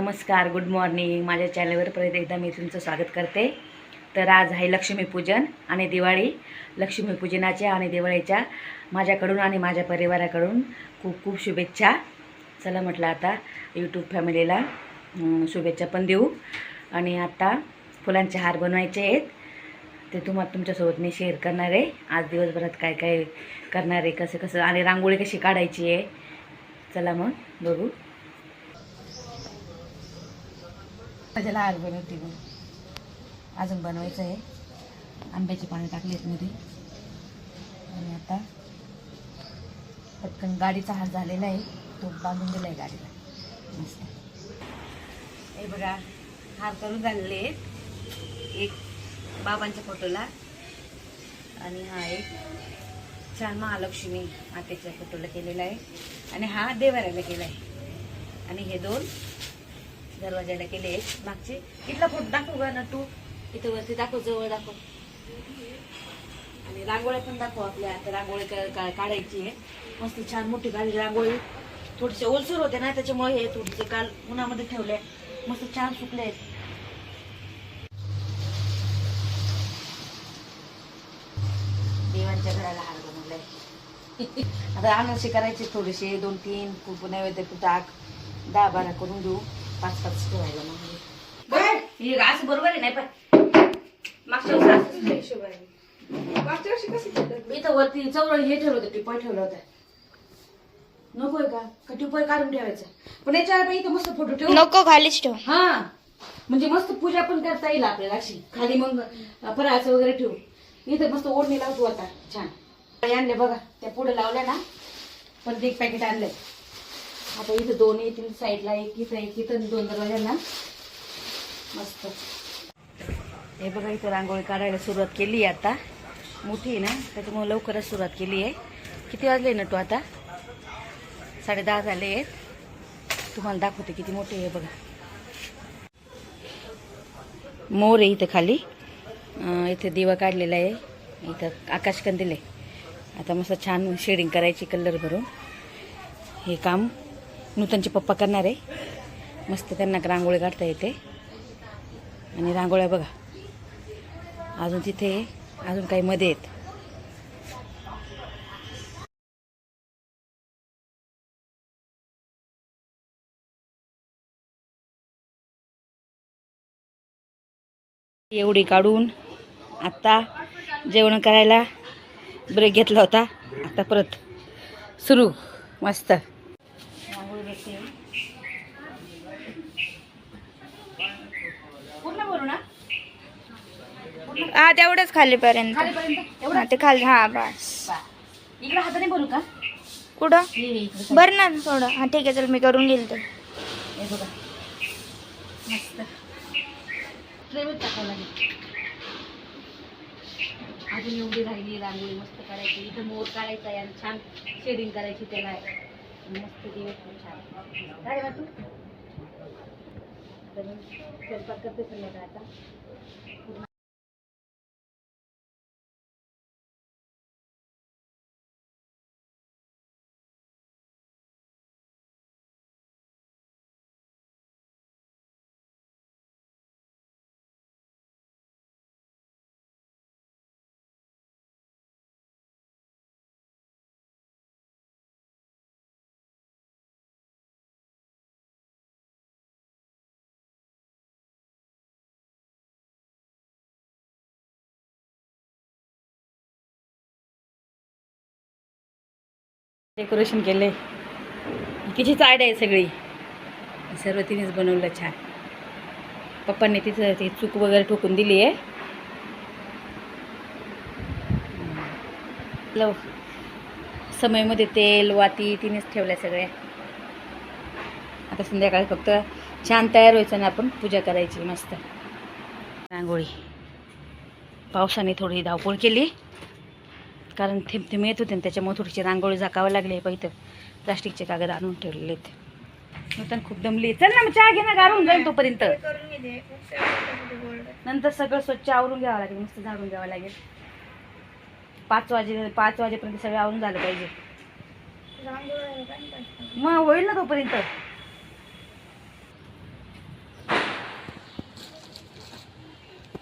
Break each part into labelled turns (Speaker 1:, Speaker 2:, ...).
Speaker 1: नमस्कार good morning माझ्या चॅनलवर परत एकदा मी तुमचं स्वागत करते. तर आज आहे लक्ष्मीपूजन आणि दिवाळी. लक्ष्मीपूजनाच्या आणि दिवाळीच्या माझ्याकडून आणि माझ्या परिवाराकडून खूप खूप शुभेच्छा. चला म्हटलं आता यूट्यूब फॅमिलीला शुभेच्छा पण देऊ. आणि आता फुलांचे हार बनवायचे आहेत. ते तुम्हाला तुमच्यासोबत मी शेअर करणार आहे. आज दिवसभरात काय काय करणार आहे कसं कसं आणि रांगोळी कशी काढायची आहे. चला मग बघू. त्याला हार बनवते बघ. अजून बनवायचं आहे. आंब्याची पाणी टाकली आहेत मध्ये. आणि आता पटकन गाडीचा हार झालेला आहे. तो बांधून दिला आहे गाडीला. मस्त. हे बघा हार करून झालेले आहेत. एक बाबांच्या फोटोला. आणि हा एक छान महालक्ष्मी मातेच्या फोटोला केलेला आहे. आणि हा देवाऱ्याला केला आहे आणि हे दोन दरवाजाला केले मागची मागचे इथला फोटो दाखव ग ना तू. इथं वरती दाखव जवळ दाखव. आणि रांगोळ्या पण दाखव आपल्या. आता रांगोळी काढायची आहे. मस्त छान मोठी काढली रांगोळी. थोडेसे ओलसूर होते ना त्याच्यामुळे हे थोडेसे काल उन्हामध्ये ठेवले. मस्त छान सुकले आहेत. देवांच्या घराला हार बनवलाय. आता अनारसे करायचे थोडेसे दोन तीन खूप नैवेद्य टाक दहा बारा करून देऊ. पाच पाच ठेवायला मग. हे असं बरोबर आहे नाही पण मागच्या वर्षी असंच नाही. इथं वरती चौर हे ठेवलं होतं टिपॉय ठेवलं होतं. नकोय का? का टिपॉय काढून ठेवायचं? पण याच्यावर पण इथं मस्त फोटो ठेवू.
Speaker 2: नको खालीच ठेव.
Speaker 1: हा. म्हणजे मस्त पूजा पण करता येईल आपल्याला अशी. खाली मग फराळाचं वगैरे ठेवू. इथं मस्त ओढणी लावतो आता छान. हे आणले बघा त्या पुढे लावल्या ना परत एक पॅकेट आणलंय. आता इथं दोन येतील साईडला एक इथं एक इथं दोन दरवाज्यांना मस्त. हे बघा इथं रांगोळी काढायला सुरुवात केली आहे आता. मोठी आहे ना त्याच्यामुळे लवकरच सुरुवात केली आहे. किती वाजले ना तू आता? साडे दहा झाले आहेत. तुम्हाला दाखवते किती मोठी आहे बघा. मोर आहे इथं खाली. इथे दिवा काढलेला आहे. इथं आकाशकंदील आहे. आता मस्त छान शेडिंग करायची कलर भरून. हे काम नूतनचे पप्पा करणार आहे. मस्त त्यांना रांगोळी काढता येते. आणि रांगोळ्या बघा. अजून तिथे अजून काही मध्ये आहेत. एवढी काढून आत्ता जेवण करायला ब्रेक घेतला होता. आता परत सुरू. मस्त पूर्ण भरू ना
Speaker 2: हा तेवढंच खालीपर्यंत
Speaker 1: खालीपर्यंत
Speaker 2: हा, ते खाली हा बस
Speaker 1: इकडे हाताने भरू का
Speaker 2: कुठं
Speaker 1: हे हे इकडे
Speaker 2: बर ना थोडं हा ठीक आहे चल मी करून घेईल ते
Speaker 1: हे बघा मस्त ट्रेवर टाकावं लागेल अजून एवढी राहिली रांगोळी मस्त काढायची इथं मोर काढायचा आहे आणि छान शेडिंग करायची त्याला मस्त दिवस पण छान काय रे तर स्वयंपाक करते संध्याकाळ डेकोरेशन केले तिची चाड आहे सगळी. सर्व तिनेच बनवलं छान. पप्पांनी तिचं ती चूक वगैरे ठोकून दिली आहे. लव. समयमध्ये तेल वाती तिनेच ठेवल्या सगळ्या. आता संध्याकाळी फक्त छान तयार व्हायचं आणि आपण पूजा करायची मस्त. रांगोळी. पावसाने थोडी धावपळ केली. कारण थेंब थेंब येत होते त्याच्यामुळे थोडीशी रांगोळी झाकावं लागली. आहे पहिलं प्लास्टिकचे कागद आणून ठेवलेले आहेत. खूप दमली चल ना चहा घे ना गारून जाईल तोपर्यंत. नंतर सगळं स्वच्छ आवरून घ्यावं लागेल. मस्त झाडून घ्यावं लागेल. पाच वाजे पाच वाजेपर्यंत सगळं आवरून झालं पाहिजे. मग होईल ना तोपर्यंत.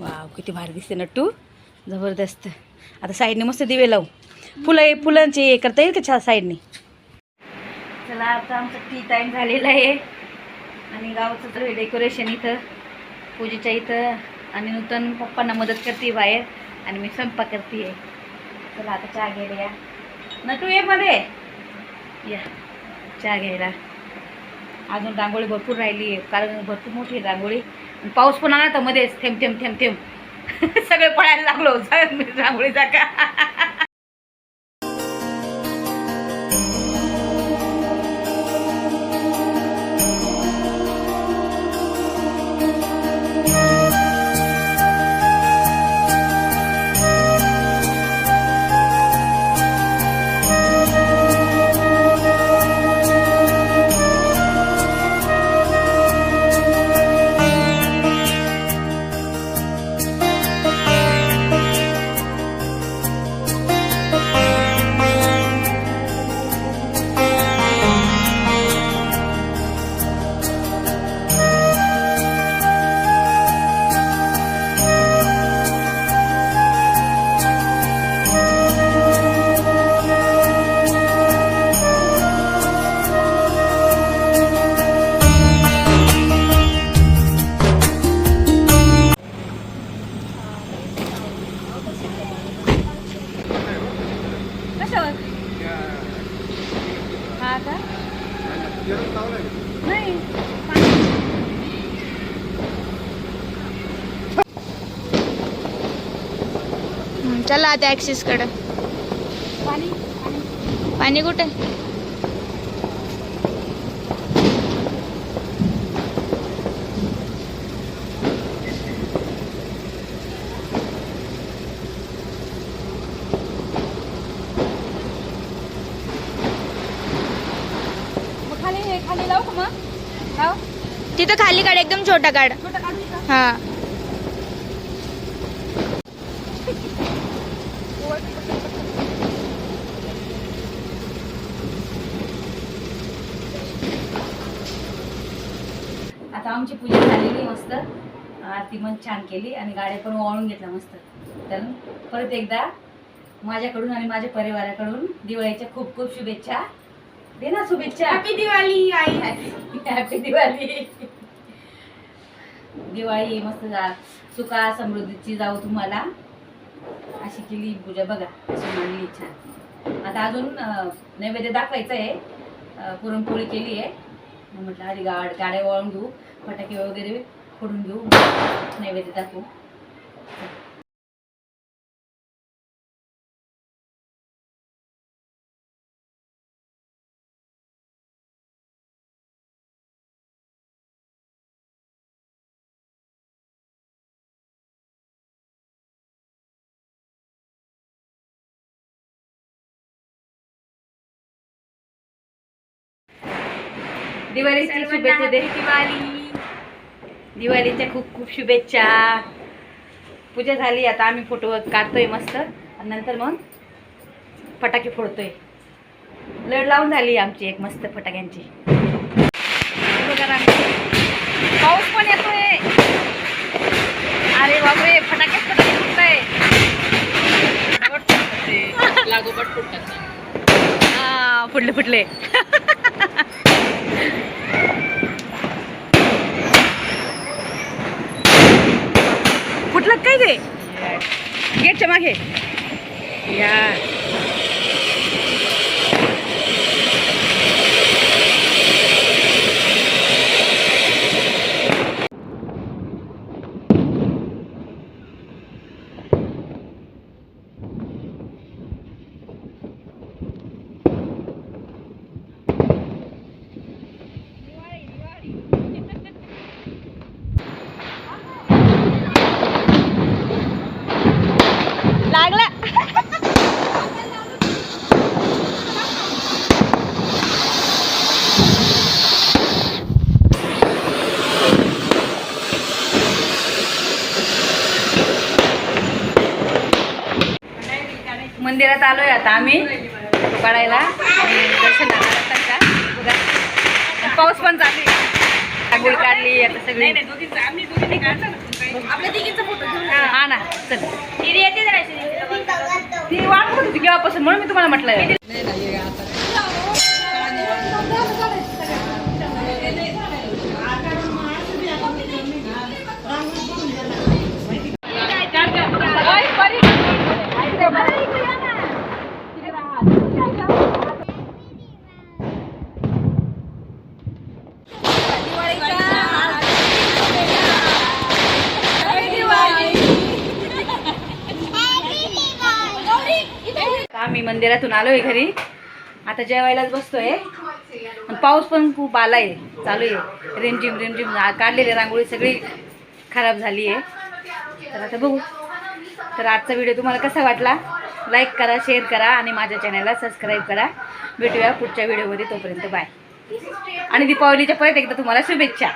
Speaker 1: वाव किती भारी दिसते नट्टू. जबरदस्त. आता साईडने मस्त दिवे लावू. फुलं फुलांचे हे करता येईल का छा साईडने? चला आता आमचं टी टाईम झालेला आहे. आणि गावाचं तर डेकोरेशन इथं पूजेच्या इथं. आणि नूतन पप्पांना मदत करते बाहेर. आणि मी स्वयंपाक करते. चला आता चहा घ्यायला या. नटू ये मध्ये. या चहा घ्यायला. अजून रांगोळी भरपूर राहिली आहे. कारण भरपूर मोठी आहे रांगोळी. आणि पाऊस पण आला तर मध्येच थेंब थेंब थेंब थेंब. सगळे पळायला लागलो रांगोळीचा का
Speaker 2: चला आता ॲक्सिसकडं
Speaker 1: पाणी?
Speaker 2: पाणी कुठे?
Speaker 1: खाली हे खाली लावू का मग? लाव.
Speaker 2: तिथं खाली काढ एकदम छोटा काढ. हा.
Speaker 1: आमची पूजा झालेली मस्त. आरती पण छान केली आणि गाड्या पण वळून घेतल्या मस्त. तर परत एकदा माझ्याकडून आणि माझ्या परिवाराकडून दिवाळीच्या खूप खूप शुभेच्छा. दे ना शुभेच्छा. हॅपी दिवाळी आई. हॅपी दिवाळी दिवाळी मस्त जा. सुखा समृद्धीची जाऊ तुम्हाला. अशी केली पूजा. बघा अशी मांडली छान. आता अजून नैवेद्य दाखवायचं आहे. पुरणपोळी केली आहे. म्हटलं आधी गाड गाड्या वळून घेऊ. फटाके वगैरे फोडून घेऊ. नैवेद्य दाखवू. दिवाळीची शुभेच्छा दे. दिवाळी. दिवाळीच्या खूप खूप शुभेच्छा. पूजा झाली आता आम्ही फोटो काढतोय मस्त. आणि नंतर मग फटाके फोडतोय. लढ लावून झाली आमची एक मस्त फटाक्यांची. पाऊस पण येतोय. अरे बापरे फटाके फटाके फुटताय.
Speaker 3: लागोपाठ फुटतात
Speaker 1: हा फुटले फुटले. फुटलं काय ते गेटच्या मागे या
Speaker 2: लागला
Speaker 1: मंदिरात आलोय आता आम्ही दर्शन का? पाऊस पण चालू आहे. काढली आता सगळी. हा ना चल. ती वाट होती केव्हापासून म्हणून मी तुम्हाला म्हटलं मंदिरातून मंदिरातून आलोय घरी. आता जेवायलाच बसतोय. आणि पाऊस पण खूप आला आहे चालू आहे रिमझिम रिमझिम काढलेली रांगोळी. सगळी खराब झाली आहे तर आता बघू. तर आजचा व्हिडिओ तुम्हाला कसा वाटला? लाईक करा शेअर करा आणि माझ्या चॅनलला सबस्क्राईब करा. भेटूया पुढच्या व्हिडिओमध्ये तोपर्यंत बाय आणि दीपावलीच्या परत एकदा तुम्हाला शुभेच्छा.